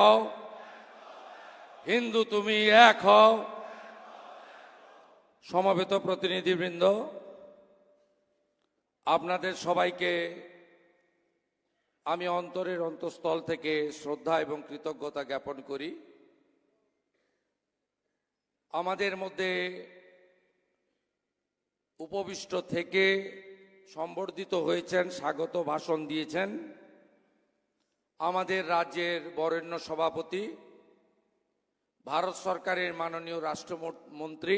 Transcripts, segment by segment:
হও। হিন্দু তুমি এক হও। সমবেত প্রতিনিধিবৃন্দ, আপনাদের সবাইকে আমি অন্তরের অন্তঃস্থল থেকে শ্রদ্ধা এবং কৃতজ্ঞতা জ্ঞাপন করি। আমাদের মধ্যে উপবিষ্ট থেকে সম্বর্ধিত হয়েছেন, স্বাগত ভাষণ দিয়েছেন আমাদের রাজ্যের বরেণ্য সভাপতি, ভারত সরকারের মাননীয় রাষ্ট্রমন্ত্রী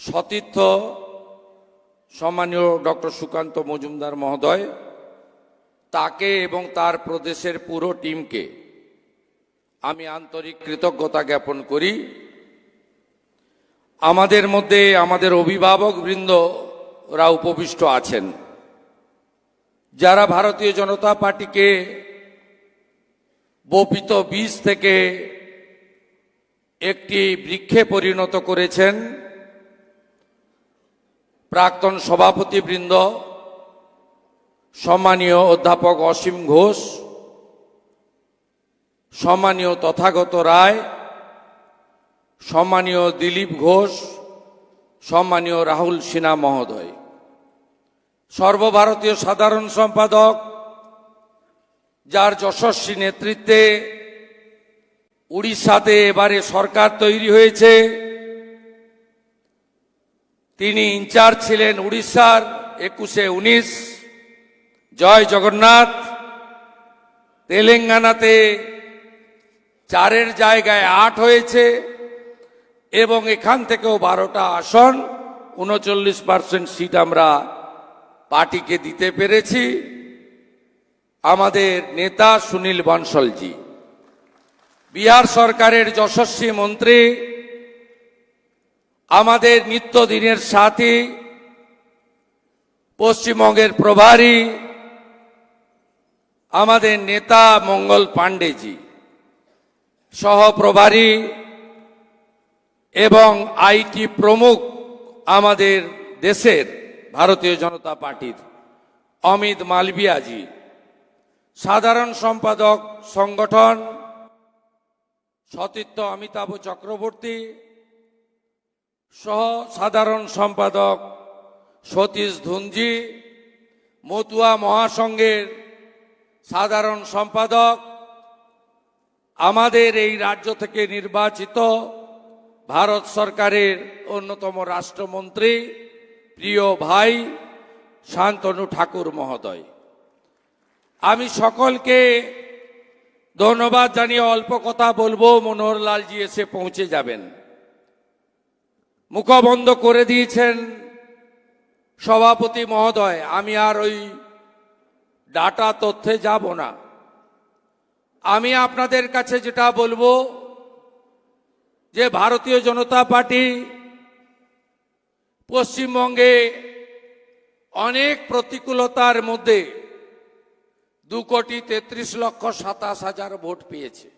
সতীর্থ সম্মানীয় ডক্টর সুকান্ত মজুমদার মহোদয়, তাকে এবং তার প্রদেশের পুরো টিমকে আমি আন্তরিক কৃতজ্ঞতা জ্ঞাপন করি। আমাদের মধ্যে আমাদের অভিভাবক বৃন্দরা উপবিষ্ট আছেন। যারা ভারতীয় জনতা পার্টিকে বপিত বীজ থেকে একটি বৃক্ষে পরিণত করেছেন প্রাক্তন সভাপতিবৃন্দ, সম্মানীয় অধ্যাপক অসীম ঘোষ, সম্মানীয় তথাগত রায়, সম্মানীয় দিলীপ ঘোষ, সম্মানীয় রাহুল সিনহা মহোদয়। সর্বভারতীয় সাধারণ সম্পাদক, যার যশস্বী নেতৃত্বে উড়িষ্যাতে এবারে সরকার তৈরি হয়েছে। তিনি ইনচার্জ ছিলেন উড়িষ্যার একুশে উনিশ। জয় জগন্নাথ। তেলেঙ্গানাতে চারের জায়গায় আট হয়েছে এবং এখান থেকেও বারোটা আসন, উনচল্লিশ পার্সেন্ট সিট আমরা পার্টিকে দিতে পেরেছি। আমাদের নেতা সুনীল বনসলজি বিহার সরকারের যশস্বী মন্ত্রী, আমাদের নিত্যদিনের সাথী, পশ্চিমবঙ্গের প্রভারী, আমাদের নেতা মঙ্গল পাণ্ডেজি সহপ্রভারী এবং আইটি প্রমুখ আমাদের দেশের ভারতীয় জনতা পার্টির অমিত মালবিয়াজি সাধারণ সম্পাদক সংগঠন সতীর্থ অমিতাভ চক্রবর্তী সহ সাধারণ সম্পাদক সতীশ ধুনজি, মতুয়া মহাসংঘের সাধারণ সম্পাদক। আমাদের এই রাজ্য থেকে নির্বাচিত ভারত সরকারের অন্যতম রাষ্ট্রমন্ত্রী প্রিয় ভাই, শান্তনু ঠাকুর মহোদয়, আমি সকলকে ধন্যবাদ জানিয়ে অল্প কথা বলব মনোহর লালজি এসে পৌঁছে যাবেন। মুখবন্ধ করে দিয়েছেন সভাপতি মহোদয়, আমি আর ওই ডাটা তথ্যে যাব না। আমি আপনাদের কাছে যেটা বলব, যে ভারতীয় জনতা পার্টি পশ্চিমবঙ্গে অনেক প্রতিকূলতার মধ্যে দু কোটি তেত্রিশ লক্ষ সাতাশ হাজার ভোট পেয়েছে।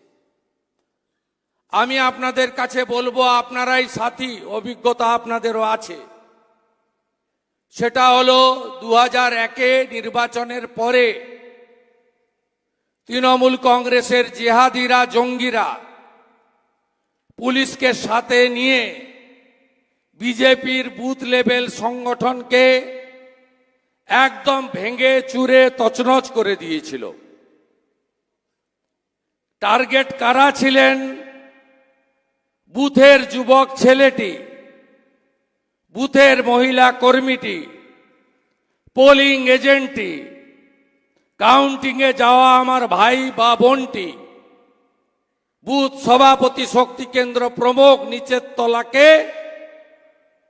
আমি আপনাদের কাছে বলব, আপনারাই সাথী, অভিজ্ঞতা আপনাদেরও আছে। সেটা হলো দু হাজার একে নির্বাচনের পরে তৃণমূল কংগ্রেসের জেহাদিরা, জঙ্গিরা পুলিশকে সাথে নিয়ে বিজেপির বুথ লেভেল সংগঠনকে একদম ভেঙে চুরে তছনছ করে দিয়েছিল। টার্গেট কারা ছিলেন? বুথের যুবক ছেলেটি, বুথের মহিলা কর্মীটি, পোলিং এজেন্টটি, কাউন্টিংয়ে যাওয়া আমার ভাই বা বোনটি, বুথ সভাপতি শক্তি কেন্দ্র প্রমুখ নিচের তলাকে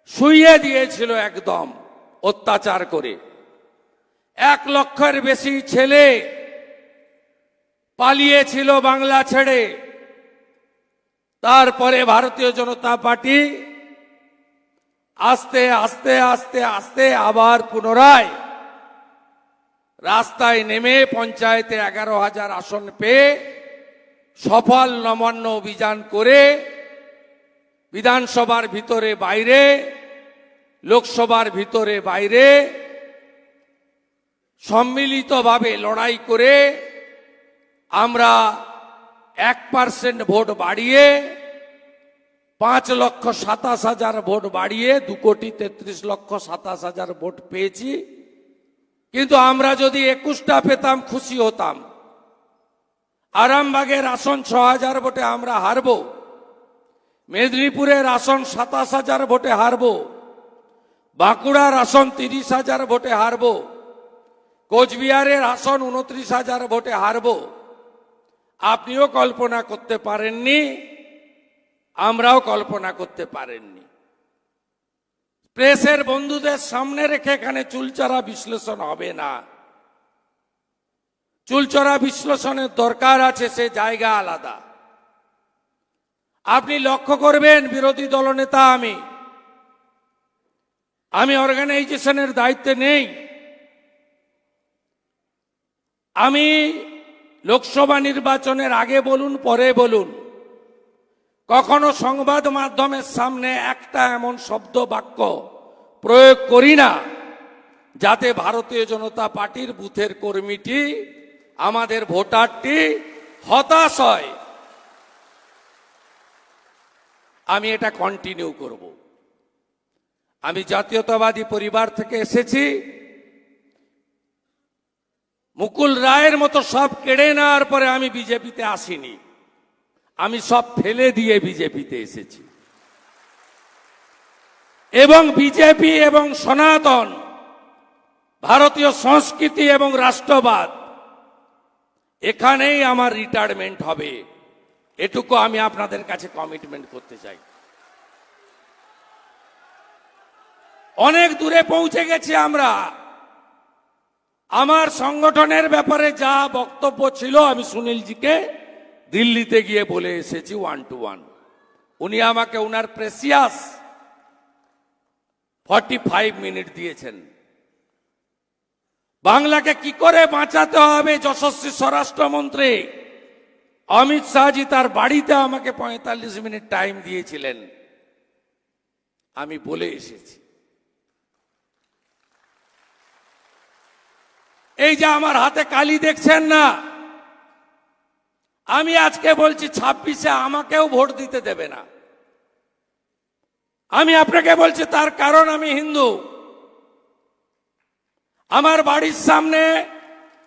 শুইয়ে দিয়েছিল একদম অত্যাচার করে। এক লক্ষের বেশি ছেলে পালিয়েছিল বাংলা ছেড়ে। তারপরে ভারতীয় জনতা পার্টি আস্তে আস্তে আস্তে আস্তে আবার পুনরায় রাস্তায় নেমে পঞ্চায়েতে এগারো হাজার আসন পেয়ে সফল নমান্য অভিযান করে বিধানসভার ভিতরে বাইরে, লোকসভার ভিতরে বাইরে, সম্মিলিতভাবে লড়াই করে আমরা এক পার্সেন্ট ভোট বাড়িয়ে, পাঁচ লক্ষ সাতাশ হাজার ভোট বাড়িয়ে, দু কোটি তেত্রিশ লক্ষ সাতাশ হাজার ভোট পেয়েছি। কিন্তু আমরা যদি একুশটা পেতাম, খুশি হতাম। আরামবাগের আসন ছ হাজার ভোটে আমরা হারব। মেদিনীপুরের আসন সাতাশ হাজার ভোটে হারব। বাঁকুড়ার আসন তিরিশ হাজার ভোটে হারব। কোচবিহারের আসন উনত্রিশ হাজার ভোটে হারব। আপনিও কল্পনা করতে পারেননি, আমরাও কল্পনা করতে পারেননি। প্রেসের বন্ধুদের সামনে রেখে এখানে চুলচারা বিশ্লেষণ হবে না। চুলচরা বিশ্লেষণের দরকার আছে, সে জায়গা আলাদা। আপনি লক্ষ্য করবেন, বিরোধী দলনেতা আমি। আমি অর্গানাইজেশনের দায়িত্বে নেই। আমি লোকসভা নির্বাচনের আগে বলুন, পরে বলুন। কখনো সংবাদ মাধ্যমের সামনে একটা এমন শব্দ, বাক্য প্রয়োগ করি না, যাতে ভারতীয় জনতা পার্টির বুথের কর্মীটি, আমাদের ভোটারটি হতাশ হয়। আমি এটা কন্টিনিউ করব। আমি জাতীয়তাবাদী পরিবার থেকে এসেছি। মুকুল রায়ের মতো সব কেড়ে নেওয়ার পরে আমি বিজেপিতে আসিনি। আমি সব ফেলে দিয়ে বিজেপিতে এসেছি। এবং বিজেপি এবং সনাতন, ভারতীয় সংস্কৃতি এবং রাষ্ট্রবাদ, এখানেই আমার রিটায়ারমেন্ট হবে। এটুকু আমি আপনাদের কাছে কমিটমেন্ট করতে চাই। অনেক দূরে পৌঁছে গেছি আমরা। আমার সংগঠনের ব্যাপারে যা বক্তব্য ছিল, আমি সুনীলজিকে দিল্লিতে গিয়ে বলে এসেছি ওয়ান টু ওয়ান উনি আমাকে উনার প্রেসিয়াস ফর্টি ফাইভ মিনিট দিয়েছেন। বাংলাকে কি করে বাঁচাতে হবে, যশস্বী স্বরাষ্ট্রমন্ত্রী? অমিত শাহজি তার বাড়িতে আমাকে পঁয়তাল্লিশ মিনিট টাইম দিয়েছিলেন। আমি বলে এসেছি। এই যে আমার হাতে কালি দেখছেন না, আমি আজকে বলছি ছাব্বিশে আমাকেও ভোট দিতে দেবে না। আমি আপনাকে বলছি তার কারণ আমি হিন্দু। আমার বাড়ির সামনে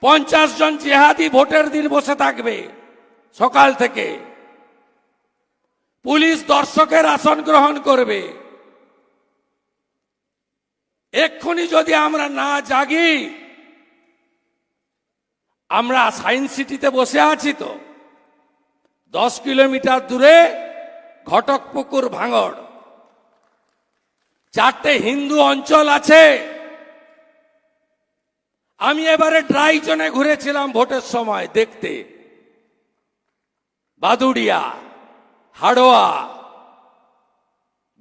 পঞ্চাশ জন জেহাদি ভোটের দিন বসে থাকবে। সকাল থেকে পুলিশ দর্শকের আসন গ্রহণ করবে। এক্ষুনি যদি আমরা না জাগি, আমরা সায়েন্স সিটিতে বসে আছি তো, দশ কিলোমিটার দূরে ঘটকপুকুর ভাঙড়। চারটে হিন্দু অঞ্চল আছে। আমি এবারে ড্রাই জোনে ঘুরেছিলাম ভোটের সময় দেখতে। বাদুড়িয়া, হাড়োয়া,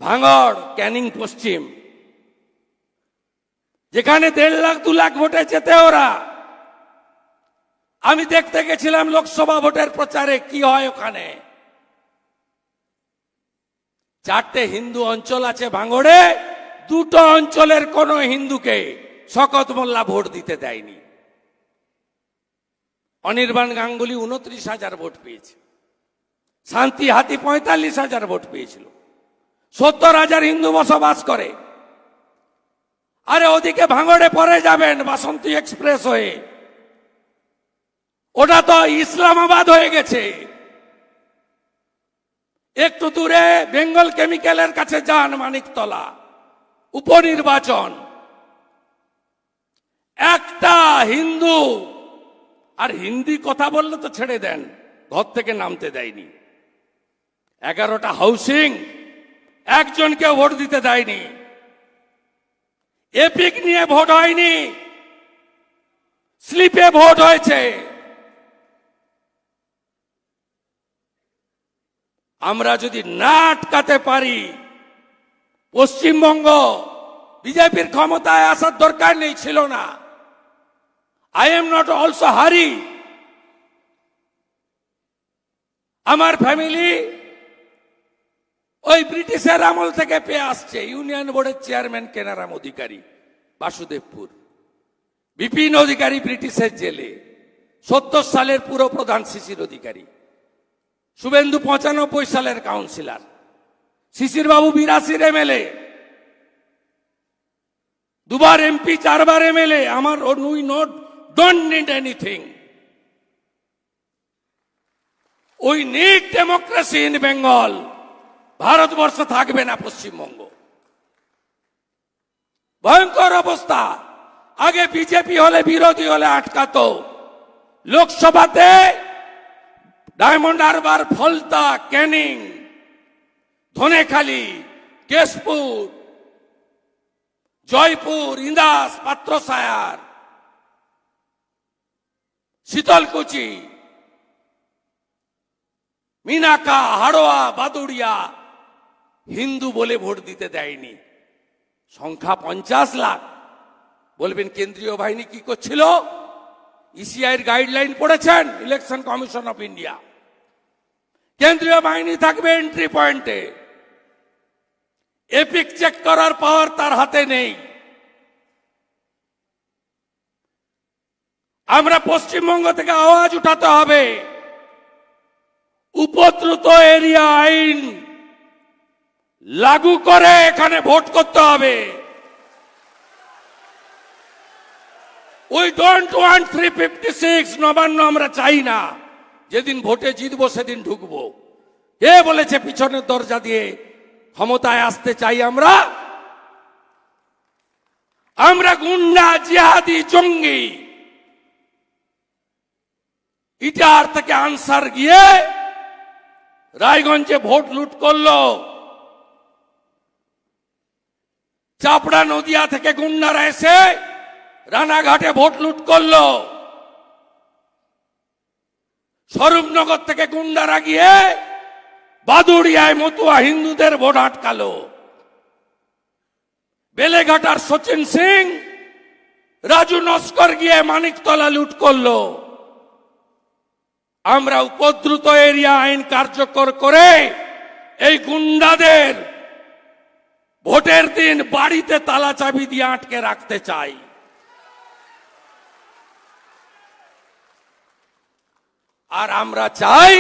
ভাঙড়, ক্যানিং পশ্চিম। যেখানে দেড় লাখ, দু লাখ ভোটে যেতে ওরা। আমি দেখতে গেছিলাম লোকসভা ভোটের প্রচারে কি হয় ওখানে। চারটে হিন্দু অঞ্চল আছে ভাঙড়ে, দুটো অঞ্চলের কোন হিন্দুকে শকত মোল্লা ভোট দিতে দেয়নি। অনির্বাণ গাঙ্গুলি উনত্রিশ হাজার ভোট পেয়েছে। শান্তি হাতি পঁয়তাল্লিশ হাজার ভোট পেয়েছিল। সত্তর হাজার হিন্দু বসবাস করে। আরে ওদিকে ভাঙড়ে পরে যাবেন বাসন্তী এক্সপ্রেস হয়ে। ওটা তো ইসলামাবাদ হয়ে গেছে। একটু দূরে বেঙ্গল কেমিক্যালের কাছে যান মানিকতলা। উপনির্বাচন। একটা হিন্দু। আর হিন্দি কথা বললে তো ছেড়ে দেন। ঘর থেকে নামতে দেয়নি। এগারোটা হাউসিং একজনকে ভোট দিতে দেয়নি। এপিক নিয়ে ভোট হয়নি। স্লিপে ভোট হয়েছে। আমরা যদি না আটকাতে পারি, পশ্চিমবঙ্গ বিজেপির ক্ষমতায় আসার দরকার নেই, ছিল না। আই এম নট অলসো হারি আমার ফ্যামিলি ওই ব্রিটিশের আমল থেকে পেয়ে আসছে ইউনিয়ন বোর্ডের চেয়ারম্যান কেনারাম অধিকারী, বাসুদেবপুর। বিপিন অধিকারী ব্রিটিশের জেলে, সত্তর সালের পুরো প্রধান শিশির অধিকারী। শুভেন্দু পঁচানব্বই সালের কাউন্সিলর। শিশির বাবু বিরাশির এমএলএ দুবার এমপি, চারবার এমএলএ আমার we not don't need anything we need democracy in Bengal Bharatvarsha থাকবে না পশ্চিমবঙ্গ। ভয়ঙ্কর অবস্থা। আগে বিজেপি হলে, বিরোধী হলে আটকাতো। লোকসভাতে ডায়মন্ড হারবার, ফলতা, ক্যানিং, ধনেখালি, কেশপুর, জয়পুর, ইন্দাস, পাত্রসায়ার, শীতলকুচি, মিনাকা, হাড়োয়া, বাদুড়িয়া হিন্দু বলে ভোট দিতে দেয়নি। সংখ্যা পঞ্চাশ লাখ। বলবেন কেন্দ্রীয় বাহিনী কি করছিল? ইসিআইয়ের গাইডলাইন পড়েছেন ইলেকশন কমিশন অফ ইন্ডিয়া কেন্দ্রীয় বাহিনী থাকবে এন্ট্রি পয়েন্টে এপিক চেক করার পাওয়ার তার হাতে নেই। আমরা পশ্চিমবঙ্গ থেকে আওয়াজ উঠাতে হবে। উপদ্রুত এরিয়া আইন। লাগু করে এখানে ভোট করতে হবে। We don't want three fifty six Nabanna আমরা চাই না। যেদিন ভোটে জিতবো সেদিন ঢুকবো। কে বলেছে পিছনের দরজা দিয়ে ক্ষমতায় আসতে চাই আমরা? আমরা গুন্ডা, জিহাদি, জঙ্গি। ইটার থেকে আনসার গিয়ে রায়গঞ্জে ভোট লুট করল। চাপড়া নদিয়া থেকে গুন্ডারা এসে রানাঘাটে ভোট লুট করল। স্বরূপনগর থেকে গুন্ডারা গিয়ে বাদুড়িয়ায় মতুয়া হিন্দুদের ভোট আটকালো। বেলেঘাটার সচিন সিং, রাজু নস্কর গিয়ে মানিকতলা লুট করল। আমরা উপদ্রুত এরিয়া আইন কার্যকর করে এই গুন্ডাদের ভোটের দিন বাড়িতে তালা চাবি দিয়ে আটকে রাখতে চাই। আর আমরা চাই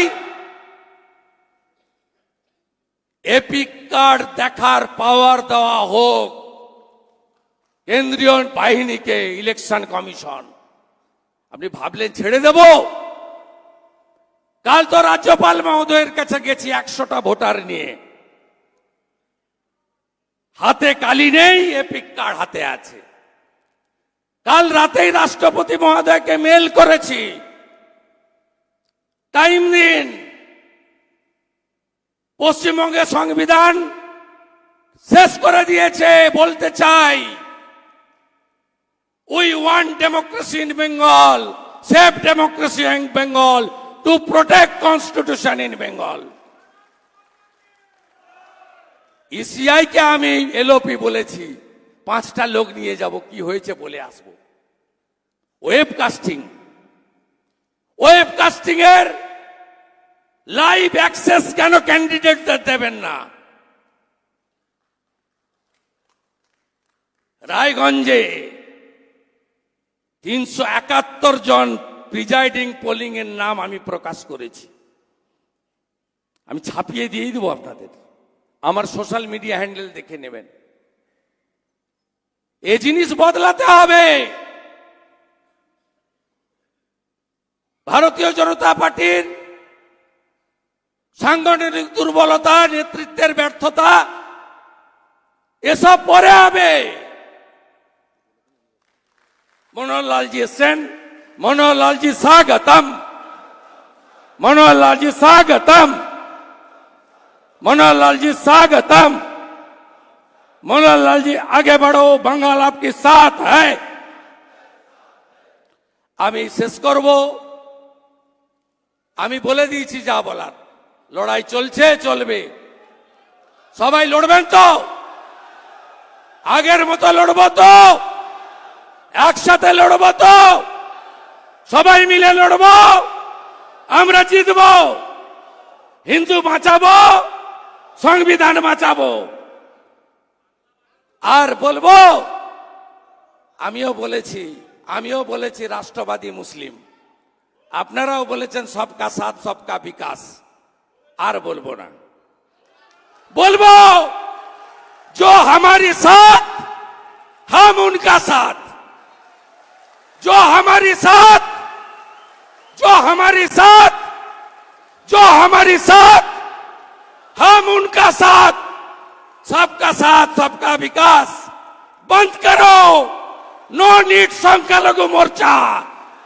এপিক কার্ড দেখার পাওয়ার দেওয়া হোক, কেন্দ্রীয় বাহিনীকে ইলেকশন কমিশন। আপনি ভাবলেন ছেড়ে দেব? কাল তো রাজ্যপাল মহোদয়ের কাছে গেছি একশোটা ভোটার নিয়ে। হাতে কালি নেই এপিক কার্ড হাতে আছে। কাল রাতেই রাষ্ট্রপতি মহোদয়কে মেল করেছি। টাইম দিন। পশ্চিমবঙ্গের সংবিধান শেষ করে দিয়েছে, বলতে চাই। We want democracy in Bengal, safe democracy in Bengal, to protect constitution in Bengal. ECI কে আমি এলওপি বলেছি। পাঁচটা লোক নিয়ে যাব, কি হয়েছে বলে আসব। Web casting. ওয়েব কাস্টিং এর লাইভ অ্যাক্সেস কেন ক্যান্ডিডেটদের দেবেন না? রায়গঞ্জে তিনশো একাত্তর জন প্রিজাইডিং পোলিং এর নাম আমি প্রকাশ করেছি। আমি ছাপিয়ে দিয়ে দেবো আপনাদের। আমার সোশ্যাল মিডিয়া হ্যান্ডেল দেখে নেবেন। এ জিনিস বদলাতে হবে। ভারতীয় জনতা পার্টির সাংগঠনিক দুর্বলতা, নেতৃত্বের ব্যর্থতা, এসব পরে হবে। মনোহরলালজি এসছেন। মনোহরলালজি স্বাগতম। মনোহরলালজি স্বাগতম। मनोहर लाल जी स्वागतम मनोहर लाल जी आगे बढ़ो बंगाल आपके साथ है আমি শেষ করব আমি বলে দিয়েছি যা বলার লড়াই চলছে চলবে সবাই লড়বেন তো আগের মতো লড়বো তো একসাথে লড়বো তো সবাই মিলে লড়বো আমরা জিতব হিন্দু বাঁচাবো সংবিধান বাঁচাবো আর বলবো আমিও বলেছি আমিও বলেছি রাষ্ট্রবাদী মুসলিম আপনারাও বলেছেন সবকা সাথ সবকা বিকাশ আর বলবো না বলবো जो हमारे साथ हम उनका साथ जो हमारे साथ जो हमारे साथ जो हमारे साथ हम उनका साथ सबका साथ सबका विकास बंद करो নো নিট সংখ্যালঘু মোর্চা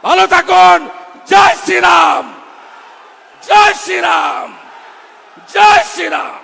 ভালো থাকুন জয় শ্রীরাম জয় শ্রীরাম জয় শ্রীরাম